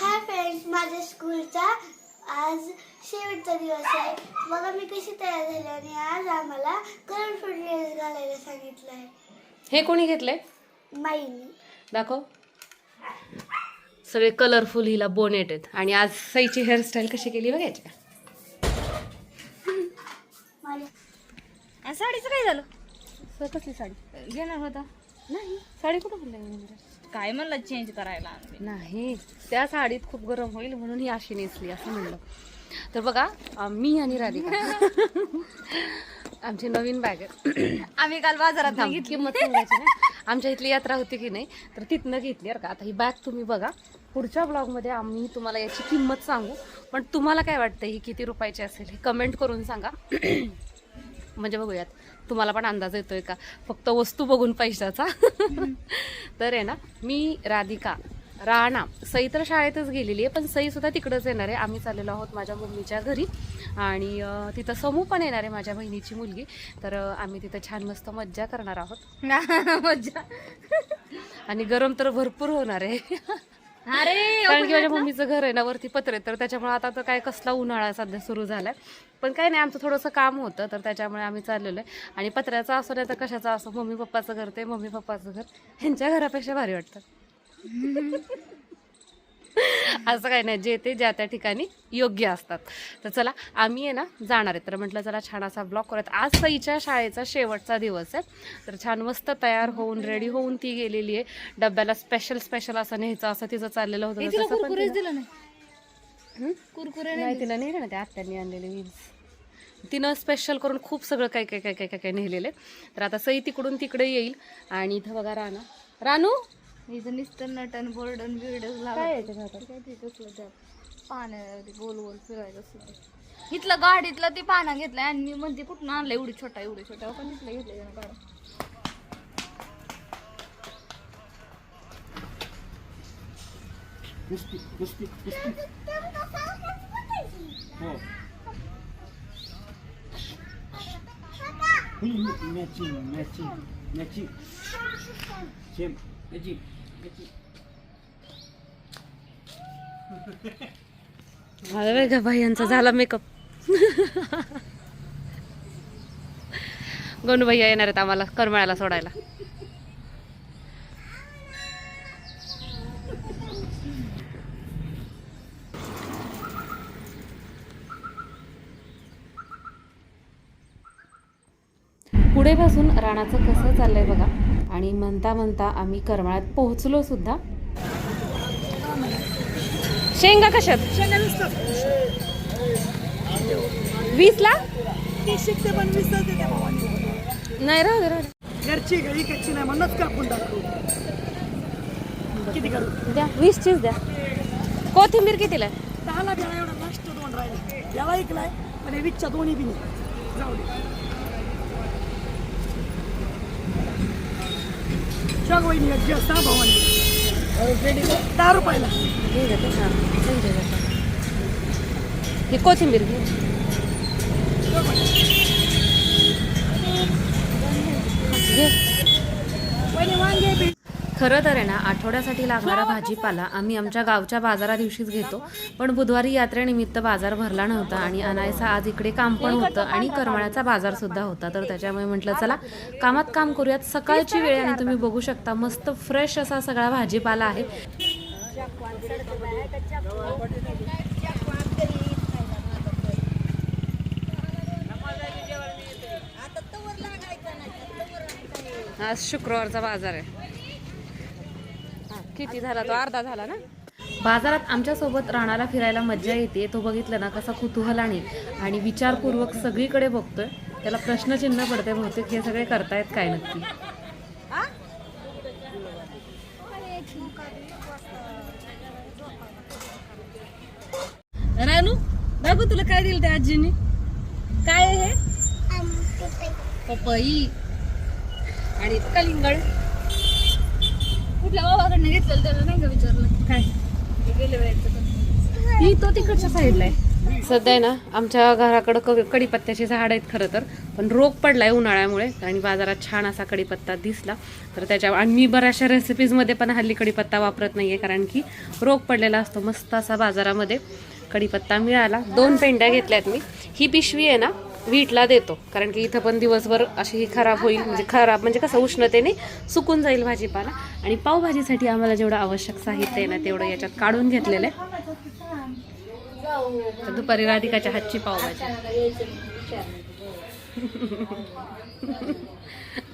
Hi friends माझ्या स्कूलचा आज शेवटचा दिवस आहे. बघा मी कशी तयार झाली आणि आज आम्हाला कलरफुल ड्रेस घालायला सांगितलं आहे हे कोणी घेतलंय? माईनी. दाखव. सगळे कलरफुल हिला बोनेट आहेत. आणि आज सईची हेअरस्टाईल कशी केली बघायची? का? माझ्या साडीचं काय झालं? कसली साडी? घेणार होता. नाही. साडी कुठं काय म्हणलं चेंज करायला? नाही त्या साडीत खूप गरम होईल म्हणून ही अशी नेसली असं म्हणलं. तर बघा मी आणि राधिका. आमची नवीन बॅग आहे. आम्ही काल बाजारात किंमत आमच्या इथली यात्रा होती की नाही तर तिथनं घेतली बरं का. आता ही बॅग तुम्ही बघा पुढच्या ब्लॉगमध्ये आम्ही तुम्हाला याची किंमत सांगू. पण तुम्हाला काय वाटतं ही किती रुपयाची असेल हे कमेंट करून सांगा. म्हणजे बघूयात तुम्हाला पण अंदाज येतोय का? फक्त वस्तू बघून पैशाचा. तर आहे ना मी राधिका राणा सई तर शाळेतच गेलेली आहे पण सई सुद्धा तिकडंच येणार आहे. आम्ही चाललेलो आहोत माझ्या मम्मीच्या घरी. आणि तिथं समूह पण येणार आहे माझ्या बहिणीची मुलगी. तर आम्ही तिथं छान मस्त मज्जा करणार आहोत. मज्जा. आणि गरम तर भरपूर होणार आहे. अरे कारण की माझ्या मम्मीचं घर आहे ना वरती पत्रे तर त्याच्यामुळे आता तर काय कसला उन्हाळा सध्या सुरू झालाय. पण काय नाही आमचं थोडंसं काम होतं तर त्याच्यामुळे आम्ही चाललेलो आहे. आणि पत्र्याचा असो नाही तर कशाचा असो मम्मी पप्पाचं घर ते मम्मी पप्पाचं घर. ह्यांच्या घरापेक्षा भारी वाटतं. असं काही नाही. जे ते ज्या त्या ठिकाणी योग्य असतात. तर चला आम्ही आहे ना जाणार आहे. तर म्हटलं चला छान असा ब्लॉग करत आज सईच्या शाळेचा शेवटचा दिवस आहे. तर छान मस्त तयार होऊन रेडी होऊन ती गेलेली आहे. डब्याला स्पेशल स्पेशल असं न्यायचं असं तिचं चाललेलं होतं? कुरकुरे नाही तिला नाही ना त्या आत्यांनी आणलेले वीज तिनं स्पेशल करून खूप सगळं काय काय काय काय काय काय नेलेले तर आता सई तिकडून तिकडे येईल. आणि इथं बघा राणा. रानू! इथं नुसतं नटन बोर्डन बिर्डन काय आहे त्याच्या हातात? कसलं पाण्या गोल गोल फिरायचं असतं. इथलं गाडीतलं ते पाना घेतलंय आणि मी म्हणते कुठून आणलं एवढी छोटा एवढी छोटा? पण इथलं घेतलं त्यानं काढून. कुस्ती कुस्ती कुस्ती. हो. Matching matching matching same matching बघा मला वेगळ्या भाई झाला मेकअप गणू भैया येणार आहेत आम्हाला करमळाला सोडायला. पुढेपासून राणाचं कसं चाललंय बघा. आणि म्हणता म्हणता आम्ही करमाळ्यात पोहोचलो सुद्धा. शेंगा कशात? वीस ला? नाही राहू दे. घरची घरी कच्ची नाही म्हणूनच कापून टाकू किती करू? द्या वीसचीच द्या. कोथिंबीर कितीला? दहाला द्याला एवढा लास्ट दोन राहिले. याला ऐकलाय पण वीसच्या दोन्ही बी नाही. जाऊ दे. शॉक वहिनी एक जास्त भावाने. दहा रुपयाला. हे. कोथिंबीर घे. घे. खरं तर आहे ना आठवड्यासाठी लागणारा भाजीपाला आम्ही आमच्या गावच्या बाजारा दिवशीच घेतो. पण बुधवारी यात्रेनिमित्त बाजार भरला नव्हता आणि अनायसा आज इकडे काम पण होतं आणि करमाळ्याचा बाजार सुद्धा होता. तर त्याच्यामुळे म्हटलं चला कामात काम करूयात. सकाळची वेळ आणि तुम्ही बघू शकता मस्त फ्रेश असा सगळा भाजीपाला आहे. आज शुक्रवारचा बाजार आहे. किती झाला तो? अर्धा झाला ना? बाजारात आमच्यासोबत राणाला फिरायला मज्जा येते. तो बघितलं ना कसा कुतूहलाने आणि विचारपूर्वक सगळीकडे बघतोय. त्याला प्रश्नचिन्ह पडते बहुतेक. हे सगळे करतायत काय नक्की? रानू बघू तुला काय दिलं त्या आजीने. काय आहे हे? पपई. आणि कलिंगड कुठल्या बाबाकडनं घेतलेलं त्याला नाही का विचारलं? काय? गेले वेळेचं ही तो तिकडच्या साईडला आहे. सध्या आहे ना आमच्या घराकडं क कडीपत्त्याचे झाड आहेत खरं तर. पण रोग पडलाय उन्हाळ्यामुळे आणि बाजारात छान असा कडीपत्ता दिसला. तर त्याच्या आणि मी बऱ्याचशा रेसिपीजमध्ये पण हल्ली कडीपत्ता वापरत नाहीये कारण की रोग पडलेला असतो. मस्त असा बाजारामध्ये कडीपत्ता मिळाला. दोन पेंड्या घेतल्यात मी. ही पिशवी आहे ना वीटला देतो. कारण की इथं पण दिवसभर अशी ही खराब होईल. म्हणजे खराब म्हणजे कसं उष्णतेने सुकून जाईल भाजीपाला. आणि पावभाजीसाठी आम्हाला जेवढं आवश्यक साहित्य आहे ना तेवढं याच्यात काढून घेतलेलं आहे. तर दुपारी राधिकाच्या हातची पावभाजी.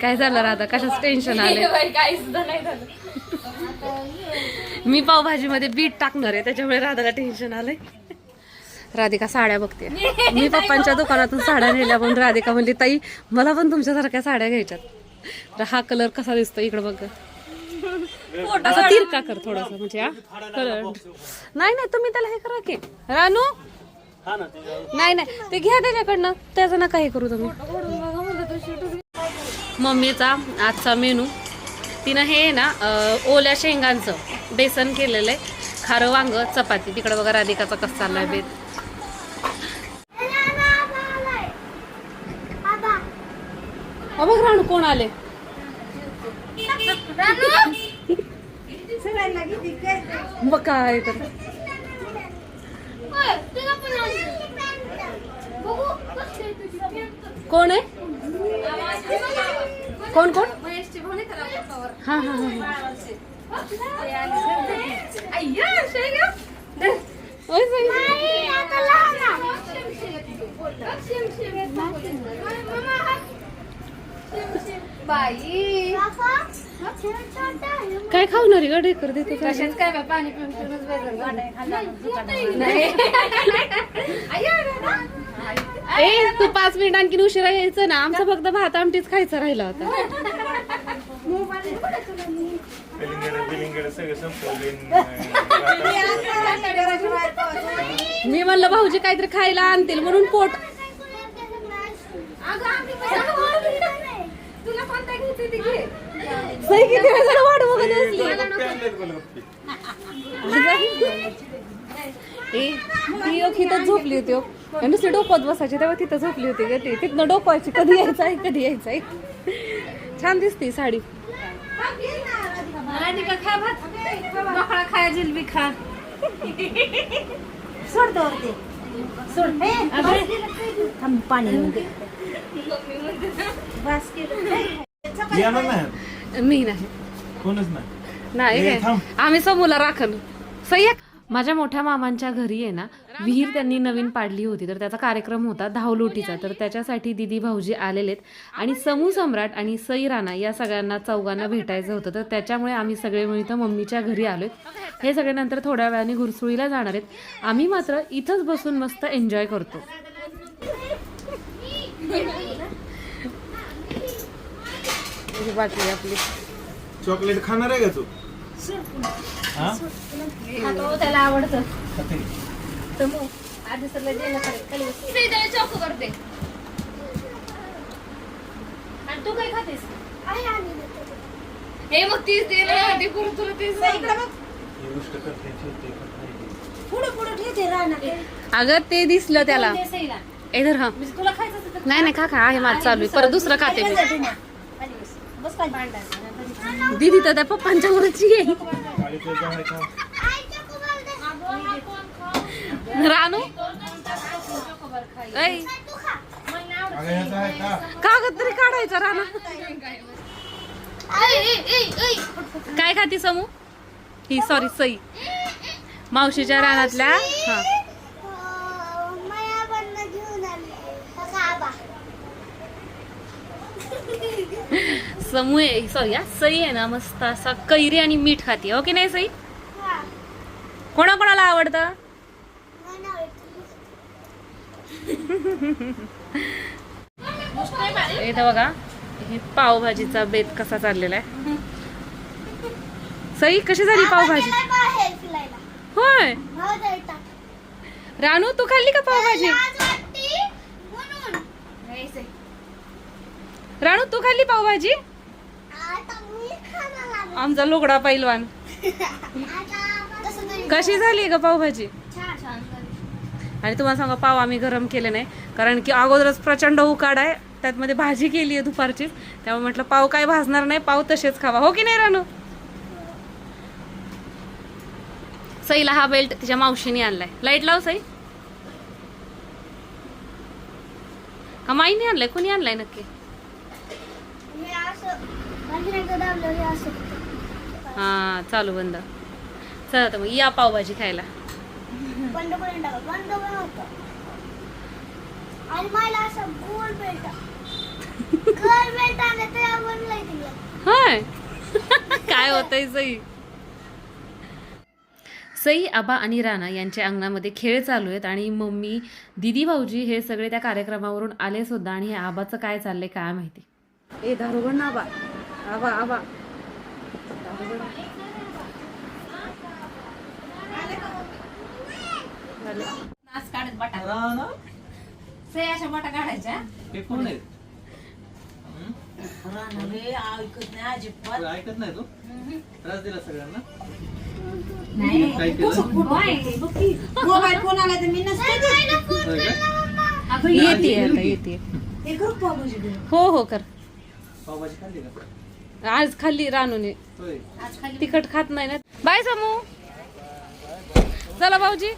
काय झालं राधा? कशाच टेन्शन आले काही सुद्धा नाही झालं. मी पावभाजीमध्ये बीट टाकणार आहे त्याच्यामुळे राधाला टेन्शन आलंय. राधिका साड्या बघते. मी पप्पांच्या दुकानातून साड्या नेल्या पण राधिका म्हणली ताई मला पण तुमच्यासारख्या साड्या घ्यायच्यात. तर हा कलर कसा दिसतो इकडे बघ. असा तिरका कर थोडासा म्हणजे हा कलर. नाही नाही तुम्ही त्याला हे करा की. रानू? ना नाही नाही ते घ्या त्याच्याकडनं. त्याचं नका हे करू तुम्ही. मम्मीचा आजचा मेनू. तिनं हे ना ओल्या शेंगांचं बेसन केलेलं आहे. खारं वांग चपाती. तिकडे बघा राधिकाचा कसं चाललाय बेत. अ बघ राणू कोण आले मग काय तर कोण आहे कोण कोण हा हा हा बाई. काय खावणारी ग ढेकर देते? कशाच काय बा, पाणी पिऊन पिऊनच बेजार ए तू पाच मिनिट आणखी उशिरा यायचं ना आमचं फक्त भात आमटीच खायचं राहिलं होता. मी म्हणलं भाऊजी काहीतरी खायला आणतील म्हणून पोट कोणता घ्यायचं ते घे सही किती वेळ झालं वाट बघत असली ए ती एक इथं झोपली होती हो. आणि नुसती डोकत बसायची तेव्हा तिथं झोपली होती ग ती. तिथनं डोकवायची कधी यायचं आहे कधी यायचं आहे. छान दिसते साडी. राधिका खा भात? बकळा खा जिलबी खा. येणार नाही मी नाही कोणच नाही नाही ए, काय थांब. आम्ही समूला राखण सह्या माझ्या मोठ्या मामांच्या घरी आहे ना विहीर त्यांनी नवीन पाडली होती तर त्याचा कार्यक्रम होता धावलोटीचा तर त्याच्यासाठी दिदी भाऊजी आलेलेत आणि समूह सम्राट आणि सई राणा या सगळ्यांना चौघांना भेटायचं होतं. तर त्याच्यामुळे आम्ही सगळे मिळून इथं मम्मीच्या घरी आलोय हे सगळे नंतर थोड्या वेळाने घुरसुळीला जाणार आहेत. आम्ही मात्र इथंच बसून मस्त एन्जॉय करतो. ही बाटली आपली. चॉकलेट खाणार आहे का तू? हा? त्याला आवडतं. खाते. आधी सगळं जेवण करे चॉको करते. आणि तू काय खातेस? हे मग तीच दे ना ते करून तुला तेच ही गोष्ट करते ठेवते करत नाही ते. अगं ते दिसलं त्याला. इधर हा. तुला खायचं असेल तर नाही नाही खा खा. आहे माझं चालू. आहे परत दुसरं खाते मी. दीदी तर त्या पप्पांच्या वरची आहे. रानू? कागद तरी काढायचा राणा काय खाती समू? ही सॉरी सई. मावशीच्या रानातल्या हा घेऊन आले आबा समू आहे. सॉरी हा सई आहे ना मस्त असा कैरी आणि मीठ खाते हो की नाही सई? हा. कोणाकोणाला आवडतं? इथं बघा हे पावभाजीचा बेत कसा चाललेला आहे. सई कशी झाली पावभाजी? होय. रानू तू खाल्ली का पावभाजी? लाज वाटते म्हणून. राणू तू खाल्ली पावभाजी. आमचा लोगडा पैलवान. कशी झाली ग पावभाजी? आणि तुम्हाला सांगा पाव आम्ही गरम केले नाही. कारण की अगोदरच प्रचंड उकाड आहे. त्यात मध्ये भाजी केली आहे दुपारचीच त्यामुळे म्हटलं पाव काय भाजणार नाही पाव तसेच खावा. हो की नाही रानू? सईला हा बेल्ट तिच्या मावशीने आणलाय. लाइट लाव सई. का माईने आणलाय? कोणी आणलाय नक्की मी असं माझी एकदा दाबलं हे. हा चालू बंद. चला तर मग या पावभाजी खायला. काय होतंय सई? सई आबा आणि राणा यांच्या अंगणामध्ये खेळ चालू आहेत आणि मम्मी दिदी भाऊजी हे सगळे त्या कार्यक्रमावरून आले सुद्धा आणि हे आबाचं काय चाललंय काय माहिती? ए दारोगण ना आबा. आबा आबा नाच काढत बटा राणा से अशा बटा काढायच्या? हे ऐकत नाही अजिबात. तू ऐकत नाही तू? त्रास दिला सगळ्यांना? मोबाईल फोन आला तर मी नसते? येते आता हे. हो हो कर. पावभाजी खाल्ली का? आज खाल्ली रानूने. तिखट खात नाही ना. बाय समू. चला भाऊजी.